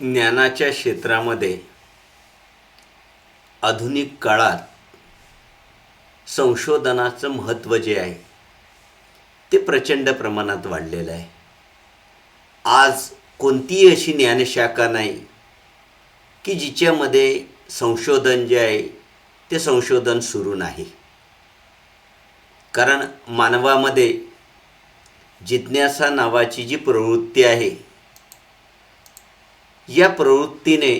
ज्ञानाच्या क्षेत्रामध्ये आधुनिक काळात संशोधनाचं महत्त्व जे आहे ते प्रचंड प्रमाणात वाढलेलं आहे. आज कोणतीही अशी ज्ञानशाखा नाही की जिच्यामध्ये संशोधन जे आहे ते संशोधन सुरू नाही. कारण मानवामध्ये जिज्ञासा नावाची जी प्रवृत्ती आहे या प्रवृत्तीने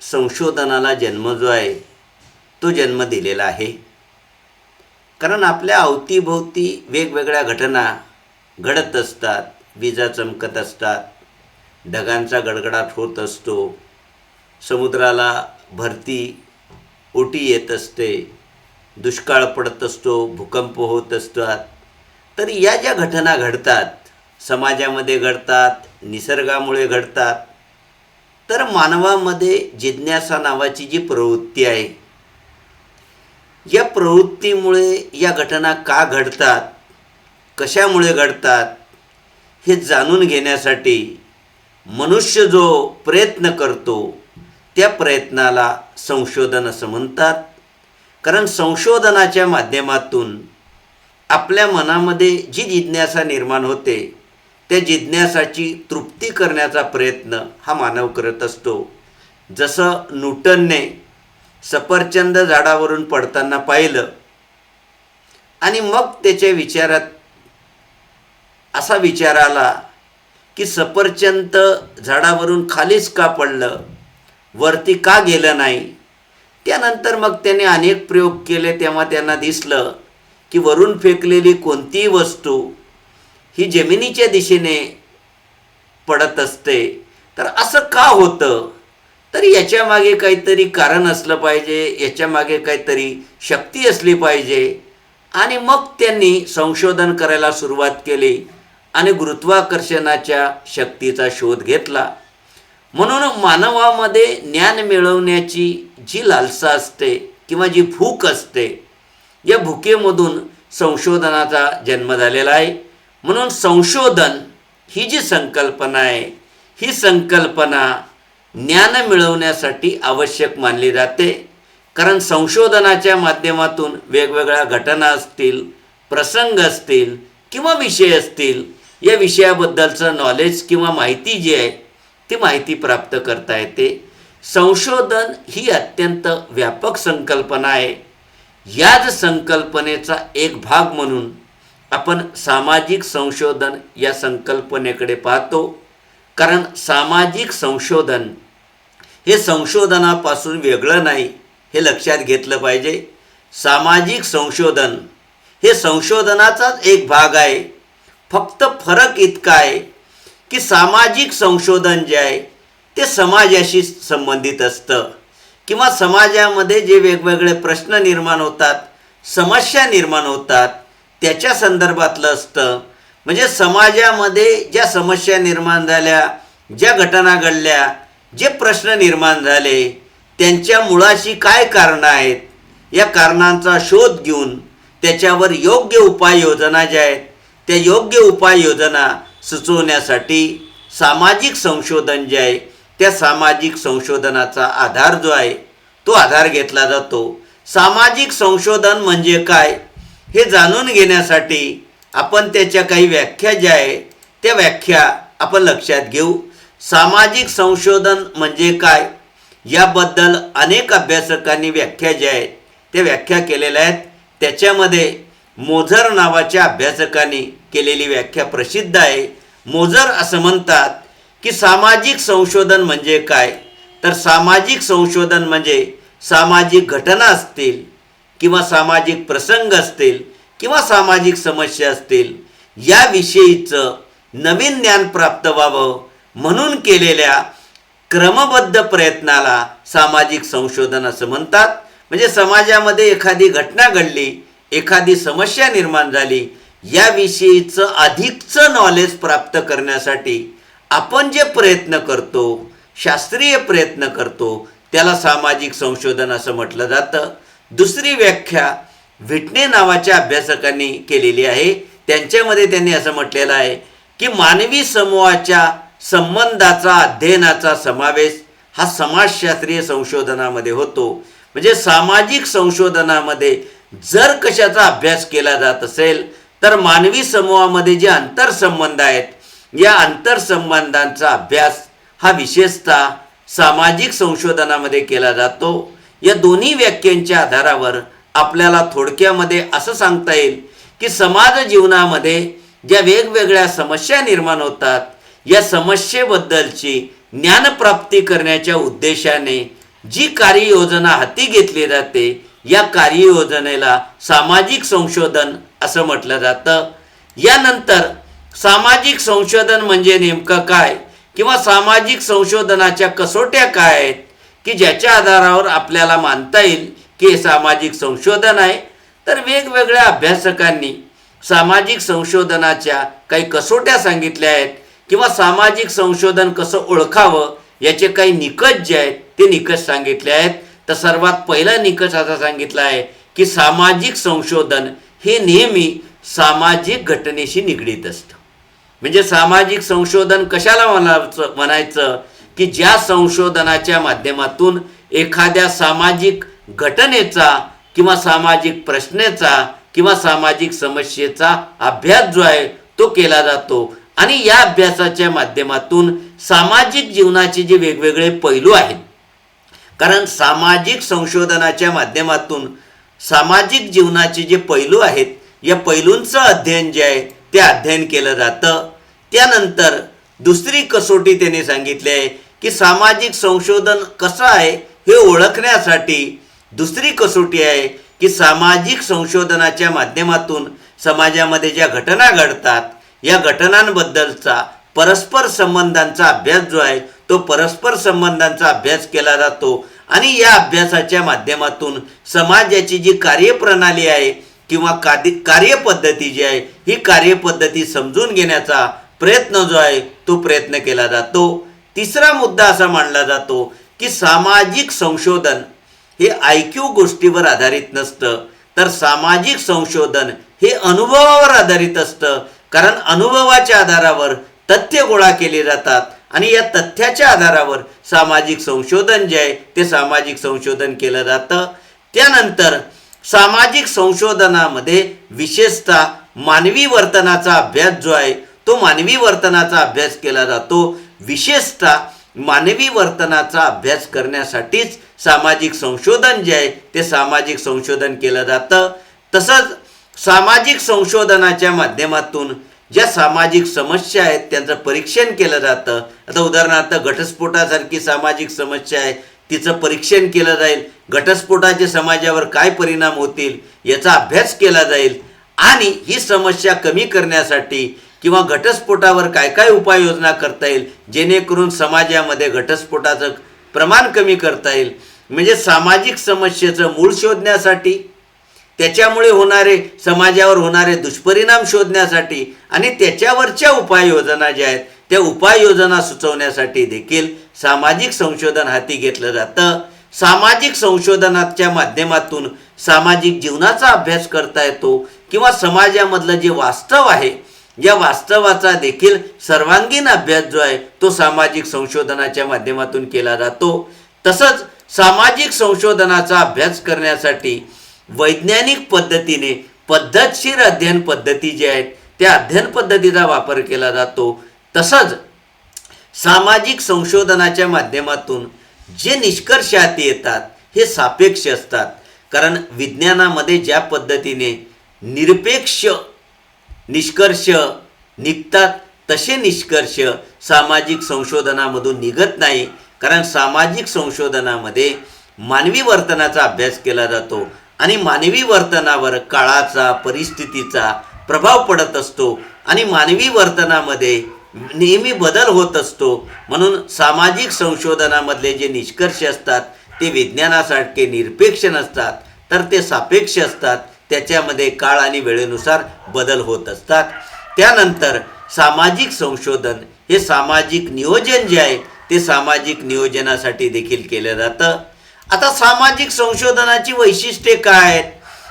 संशोधनाला जन्म जो आहे तो जन्म दिलेला आहे. कारण आपल्या अवतीभोवती वेगवेगळ्या घटना घडत असतात विजा चमकत असतात ढगांचा गडगडाट होत असतो समुद्राला भरती ओटी येत असते दुष्काळ पडत असतो भूकंप होत असतात. तर या ज्या घटना घडतात समाजामध्ये घडतात निसर्गामुळे घडतात तर मानवामध्ये जिज्ञासा नावाची जी प्रवृत्ती आहे या प्रवृत्तीमुळे या घटना का घडतात कशामुळे घडतात हे जाणून घेण्यासाठी मनुष्य जो प्रयत्न करतो त्या प्रयत्नाला संशोधन असं म्हणतात. कारण संशोधनाच्या माध्यमातून आपल्या मनामध्ये जी जिज्ञासा निर्माण होते त्या जिज्ञासाची तृप्ती करण्याचा प्रयत्न हा मानव करत असतो. जसं न्यूटनने सफरचंद झाडावरून पडताना पाहिलं आणि मग त्याच्या विचारात असा विचार आला की सफरचंद झाडावरून खालीच का पडलं? वरती का गेलं नाही? त्यानंतर मग त्याने अनेक प्रयोग केले तेव्हा त्यांना दिसलं की वरून फेकलेली कोणतीही वस्तू ही जमिनीच्या दिशेने पडत असते. तर असं का होतं? तर याच्यामागे काहीतरी कारण असलं पाहिजे याच्यामागे काहीतरी शक्ती असली पाहिजे. आणि मग त्यांनी संशोधन करायला सुरुवात केली आणि गुरुत्वाकर्षणाच्या शक्तीचा शोध घेतला. म्हणून मानवामध्ये ज्ञान मिळवण्याची जी लालसा असते किंवा जी भूक असते या भुकेमधून संशोधनाचा जन्म झालेला आहे. म्हणून संशोधन ही जी संकल्पना आहे ही संकल्पना ज्ञान मिळवण्यासाठी आवश्यक मानली जाते. कारण संशोधनाच्या माध्यमातून वेगवेगळ्या घटना असतील प्रसंग असतील किंवा विषय असतील या विषयाबद्दलचं नॉलेज किंवा माहिती जी आहे ती माहिती प्राप्त करता येते. संशोधन ही अत्यंत व्यापक संकल्पना आहे. याच संकल्पनेचा एक भाग म्हणून आपण सामाजिक संशोधन या संकल्पनेकडे पाहतो. कारण सामाजिक संशोधन हे संशोधनापासून वेगळं नाही हे लक्षात घेतलं पाहिजे. सामाजिक संशोधन हे संशोधनाचाच एक भाग आहे. फक्त फरक इतका आहे की सामाजिक संशोधन जे आहे ते समाजाशी संबंधित असतं. किंवा समाजामध्ये जे वेगवेगळे प्रश्न निर्माण होतात समस्या निर्माण होतात त्याच्या संदर्भातलं असतं. म्हणजे समाजामध्ये ज्या समस्या निर्माण झाल्या ज्या घटना घडल्या जे प्रश्न निर्माण झाले त्यांच्या मुळाशी काय कारणं आहेत या कारणांचा शोध घेऊन त्याच्यावर योग्य उपाययोजना ज्या आहेत त्या योग्य उपाययोजना सुचवण्यासाठी सामाजिक संशोधन जे आहे त्या सामाजिक संशोधनाचा आधार जो आहे तो आधार घेतला जातो. सामाजिक संशोधन म्हणजे काय? हे जाणून घेण्यासाठी आपण त्याच्या काही व्याख्या ज्या आहे त्या व्याख्या आपण लक्षात घेऊ. सामाजिक संशोधन म्हणजे काय? याबद्दल अनेक अभ्यासकांनी व्याख्या ज्या आहेत त्या व्याख्या केलेल्या आहेत. त्याच्यामध्ये मोझर नावाच्या अभ्यासकांनी केलेली व्याख्या प्रसिद्ध आहे. मोझर असं म्हणतात की सामाजिक संशोधन म्हणजे काय? तर सामाजिक संशोधन म्हणजे सामाजिक घटना असतील किंवा सामाजिक प्रसंग असतील किंवा सामाजिक समस्या असतील याविषयीचं नवीन ज्ञान प्राप्त व्हावं म्हणून केलेल्या क्रमबद्ध प्रयत्नाला सामाजिक संशोधन असं म्हणतात. म्हणजे समाजामध्ये एखादी घटना घडली एखादी समस्या निर्माण झाली याविषयीचं अधिकचं नॉलेज प्राप्त करण्यासाठी आपण जे प्रयत्न करतो शास्त्रीय प्रयत्न करतो त्याला सामाजिक संशोधन असं म्हटलं जातं. दुसरी व्याख्या व्हिटने नावाच्या अभ्यासकांनी केलेली आहे. त्यांच्यामध्ये त्यांनी असं म्हटलेलं आहे की मानवी समूहाच्या संबंधाचा अध्ययनाचा समावेश हा समाजशास्त्रीय संशोधनामध्ये होतो. म्हणजे सामाजिक संशोधनामध्ये जर कशाचा अभ्यास केला जात असेल तर मानवी समूहामध्ये जे आंतरसंबंध आहेत या आंतरसंबंधांचा अभ्यास हा विशेषतः सामाजिक संशोधनामध्ये केला जातो. या दोन्ही व्याख्यांच्या आधारावर आपल्याला थोडक्यामध्ये असं सांगता येईल की समाज जीवनामध्ये ज्या वेगवेगळ्या समस्या निर्माण होतात या समस्येबद्दलची ज्ञानप्राप्ती करण्याच्या उद्देशाने जी कार्ययोजना हाती घेतली जाते या कार्ययोजनेला सामाजिक संशोधन असं म्हटलं जातं. यानंतर सामाजिक संशोधन म्हणजे नेमकं काय? किंवा सामाजिक संशोधनाच्या कसोट्या काय आहेत? की ज्याच्या आधारावर आपल्याला मानता येईल की हे सामाजिक संशोधन आहे तर वेगवेगळ्या अभ्यासकांनी सामाजिक संशोधनाच्या काही कसोट्या सांगितल्या आहेत किंवा सामाजिक संशोधन कसं ओळखावं याचे काही निकष जे आहेत ते निकष सांगितले आहेत. तर सर्वात पहिला निकष असा सांगितला आहे की सामाजिक संशोधन हे नेहमी सामाजिक घटनेशी निगडीत असतं. म्हणजे सामाजिक संशोधन कशाला म्हणायचं म्हणायचं? की ज्या संशोधनाच्या माध्यमातून एखाद्या सामाजिक घटनेचा किंवा सामाजिक प्रश्नेचा किंवा सामाजिक समस्येचा अभ्यास जो आहे तो केला जातो. आणि या अभ्यासाच्या माध्यमातून सामाजिक जीवनाचे जे वेगवेगळे पैलू आहेत कारण सामाजिक संशोधनाच्या माध्यमातून सामाजिक जीवनाचे जे पैलू आहेत या पैलूंचं अध्ययन जे आहे ते अध्ययन केलं जातं. त्यानंतर दुसरी कसोटी त्यांनी सांगितली आहे की सामाजिक संशोधन कसं आहे हे ओळखण्यासाठी दुसरी कसोटी आहे की सामाजिक संशोधनाच्या माध्यमातून समाजामध्ये ज्या घटना घडतात या घटनांबद्दलचा परस्पर संबंधांचा अभ्यास जो आहे तो परस्पर संबंधांचा अभ्यास केला जातो. आणि या अभ्यासाच्या माध्यमातून समाजाची जी कार्यप्रणाली आहे किंवा कादी कार्यपद्धती जी आहे ही कार्यपद्धती समजून घेण्याचा प्रयत्न जो आहे तो प्रयत्न केला जातो. तिसरा मुद्दा असा मांडला जातो की सामाजिक संशोधन हे आय क्यू गोष्टीवर आधारित नसतं. तर सामाजिक संशोधन हे अनुभवावर आधारित असतं. कारण अनुभवाच्या आधारावर तथ्य गोळा केले जातात आणि या तथ्याच्या आधारावर सामाजिक संशोधन जे आहे ते सामाजिक संशोधन केलं जातं. त्यानंतर सामाजिक संशोधनामध्ये विशेषतः मानवी वर्तनाचा अभ्यास जो आहे तो मानवी वर्तनाचा अभ्यास केला जातो. विशेषतः मानवी वर्तनाचा अभ्यास करण्यासाठीच सामाजिक संशोधन जे आहे ते सामाजिक संशोधन केलं जातं. तसंच सामाजिक संशोधनाच्या माध्यमातून ज्या सामाजिक समस्या आहेत त्यांचं परीक्षण केलं जातं. आता उदाहरणार्थ घटस्फोटासारखी सामाजिक समस्या आहे तिचं परीक्षण केलं जाईल. घटस्फोटाचे समाजावर काय परिणाम होतील याचा अभ्यास केला जाईल. आणि ही समस्या कमी करण्यासाठी किंवा घटस्फोटावर काय काय उपाययोजना करता येईल? जेणेकरून समाजामध्ये घटस्फोटाचं प्रमाण कमी करता येईल. म्हणजे सामाजिक समस्येचं मूळ शोधण्यासाठी त्याच्यामुळे होणारे समाजावर होणारे दुष्परिणाम शोधण्यासाठी आणि त्याच्यावरच्या उपाययोजना ज्या आहेत त्या उपाययोजना सुचवण्यासाठी देखील सामाजिक संशोधन हाती घेतलं जातं. सामाजिक संशोधनाच्या माध्यमातून सामाजिक जीवनाचा अभ्यास करता येतो किंवा समाजामधलं जे वास्तव आहे या वास्तवाचा देखील सर्वांगीण अभ्यास जो आहे तो सामाजिक संशोधनाच्या माध्यमातून केला जातो. तसंच सामाजिक संशोधनाचा अभ्यास करण्यासाठी वैज्ञानिक पद्धतीने पद्धतशीर अध्ययन पद्धती जे आहेत त्या अध्ययन पद्धतीचा वापर केला जातो. तसंच सामाजिक संशोधनाच्या माध्यमातून जे निष्कर्ष हाती येतात हे सापेक्ष असतात. कारण विज्ञानामध्ये ज्या पद्धतीने निरपेक्ष निष्कर्ष निघतात. तसे निष्कर्ष सामाजिक संशोधनामधून निघत नाही. कारण सामाजिक संशोधनामध्ये मानवी वर्तनाचा अभ्यास केला जातो आणि मानवी वर्तनावर काळाचा परिस्थितीचा प्रभाव पडत असतो आणि मानवी वर्तनामध्ये नेहमी बदल होत असतो. म्हणून सामाजिक संशोधनामधले जे निष्कर्ष असतात ते विज्ञानासारखे निरपेक्ष नसतात. तर ते सापेक्ष असतात. त्याच्यामध्ये काळ आणि वेळेनुसार बदल होत असतात. त्यानंतर सामाजिक संशोधन हे सामाजिक नियोजन जे आहे ते सामाजिक नियोजनासाठी देखील केलं जातं. आता सामाजिक संशोधनाची वैशिष्ट्ये काय आहेत?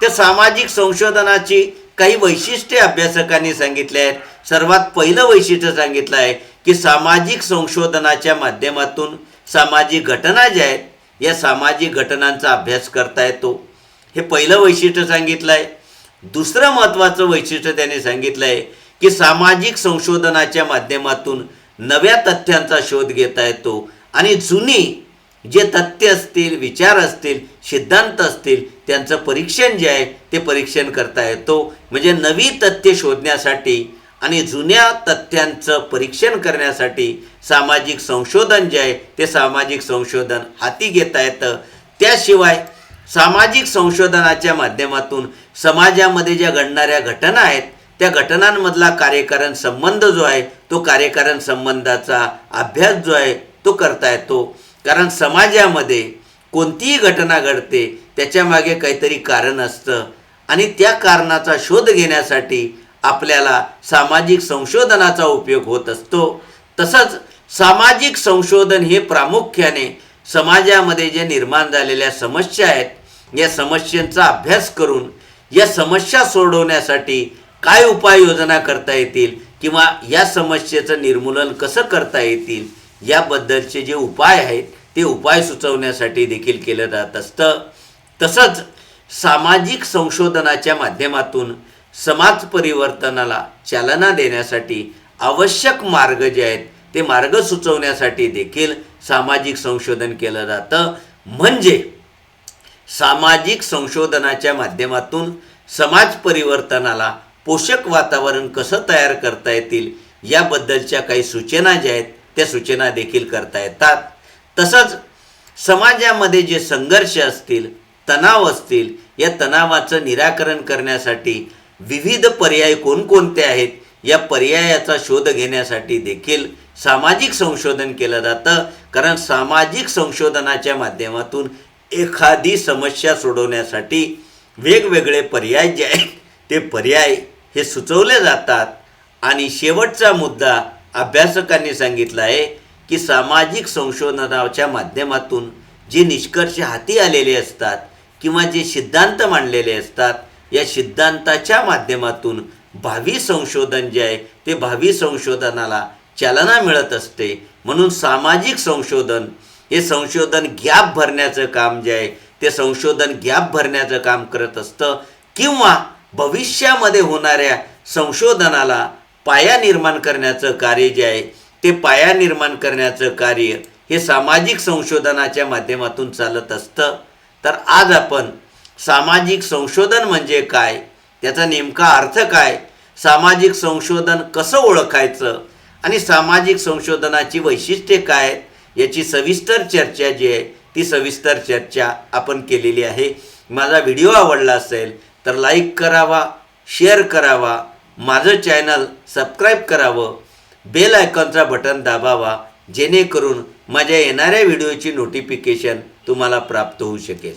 त्या सामाजिक संशोधनाची काही वैशिष्ट्ये अभ्यासकांनी सांगितले आहेत. सर्वात पहिलं वैशिष्ट्य सांगितलं आहे की सामाजिक संशोधनाच्या माध्यमातून सामाजिक घटना ज्या आहेत या सामाजिक घटनांचा अभ्यास करता येतो. हे पहिलं वैशिष्ट्य सांगितलं आहे दुसरं महत्त्वाचं वैशिष्ट्य त्याने सांगितलं आहे की सामाजिक संशोधनाच्या माध्यमातून नव्या तथ्यांचा शोध घेता येतो आणि जुनी जे तथ्य असतील विचार असतील सिद्धांत असतील त्यांचं परीक्षण जे आहे ते परीक्षण करता येतो. म्हणजे नवी तथ्य शोधण्यासाठी आणि जुन्या तथ्यांचं परीक्षण करण्यासाठी सामाजिक संशोधन जे आहे ते सामाजिक संशोधन हाती घेता येतं. त्याशिवाय सामाजिक संशोधनाच्या माध्यमातून समाजामध्ये ज्या घडणाऱ्या घटना आहेत त्या घटनांमधला कार्यकारण संबंध जो आहे तो कार्यकारण संबंधाचा अभ्यास जो आहे तो करता येतो. कारण समाजामध्ये कोणतीही घटना घडते त्याच्यामागे काहीतरी कारण असतं. आणि त्या कारणाचा शोध घेण्यासाठी आपल्याला सामाजिक संशोधनाचा उपयोग होत असतो. तसंच सामाजिक संशोधन हे प्रामुख्याने समाजामध्ये जे निर्माण झालेल्या समस्या आहेत या समस्यांचा अभ्यास करून या समस्या सोडवण्यासाठी काय उपाययोजना करता येतील किंवा या समस्येचं निर्मूलन कसं करता येतील याबद्दलचे जे उपाय आहेत ते उपाय सुचवण्यासाठी देखील केलं जात असतं. तसंच सामाजिक संशोधनाच्या माध्यमातून समाज परिवर्तनाला चालना देण्यासाठी आवश्यक मार्ग जे आहेत ते मार्ग सुचवण्यासाठी देखील सामाजिक संशोधन केलं जातं. म्हणजे सामाजिक संशोधनाच्या माध्यमातून समाज परिवर्तनाला पोषक वातावरण कसं तयार करता येतील याबद्दलच्या काही सूचना ज्या आहेत त्या सूचना देखील करता येतात. तसंच समाजामध्ये जे संघर्ष असतील तणाव असतील या तणावाचं निराकरण करण्यासाठी विविध पर्याय कोणकोणते आहेत या पर्यायाचा शोध घेण्यासाठी देखील सामाजिक संशोधन केलं जातं. कारण सामाजिक संशोधनाच्या माध्यमातून एखादी समस्या सोडवण्यासाठी वेगवेगळे पर्याय जे आहेत ते पर्याय हे सुचवले जातात. आणि शेवटचा मुद्दा अभ्यासकांनी सांगितला आहे की सामाजिक संशोधनाच्या माध्यमातून जे निष्कर्ष हाती आलेले असतात किंवा जे सिद्धांत मांडलेले असतात या सिद्धांताच्या माध्यमातून भावी संशोधन जे आहे ते भावी संशोधनाला चालना मिळत असते. म्हणून सामाजिक संशोधन हे संशोधन गॅप भरण्याचं काम जे आहे ते संशोधन गॅप भरण्याचं काम करत असतं. किंवा भविष्यामध्ये होणाऱ्या संशोधनाला पाया निर्माण करण्याचं कार्य जे आहे ते पाया निर्माण करण्याचं कार्य हे सामाजिक संशोधनाच्या माध्यमातून चालत असतं. तर आज आपण सामाजिक संशोधन म्हणजे काय? त्याचा नेमका अर्थ काय? सामाजिक संशोधन कसं ओळखायचं? आणि सामाजिक संशोधनाची वैशिष्ट्ये काय आहेत? याची सविस्तर चर्चा जी आहे ती सविस्तर चर्चा आपण केलेली आहे. माझा व्हिडिओ आवडला असेल तर लाईक करावा शेअर करावा माझं चॅनल सबस्क्राईब करावं बेल आयकॉनचा बटन दाबावा जेणेकरून माझ्या येणाऱ्या व्हिडिओची नोटिफिकेशन तुम्हाला प्राप्त होऊ शकेल.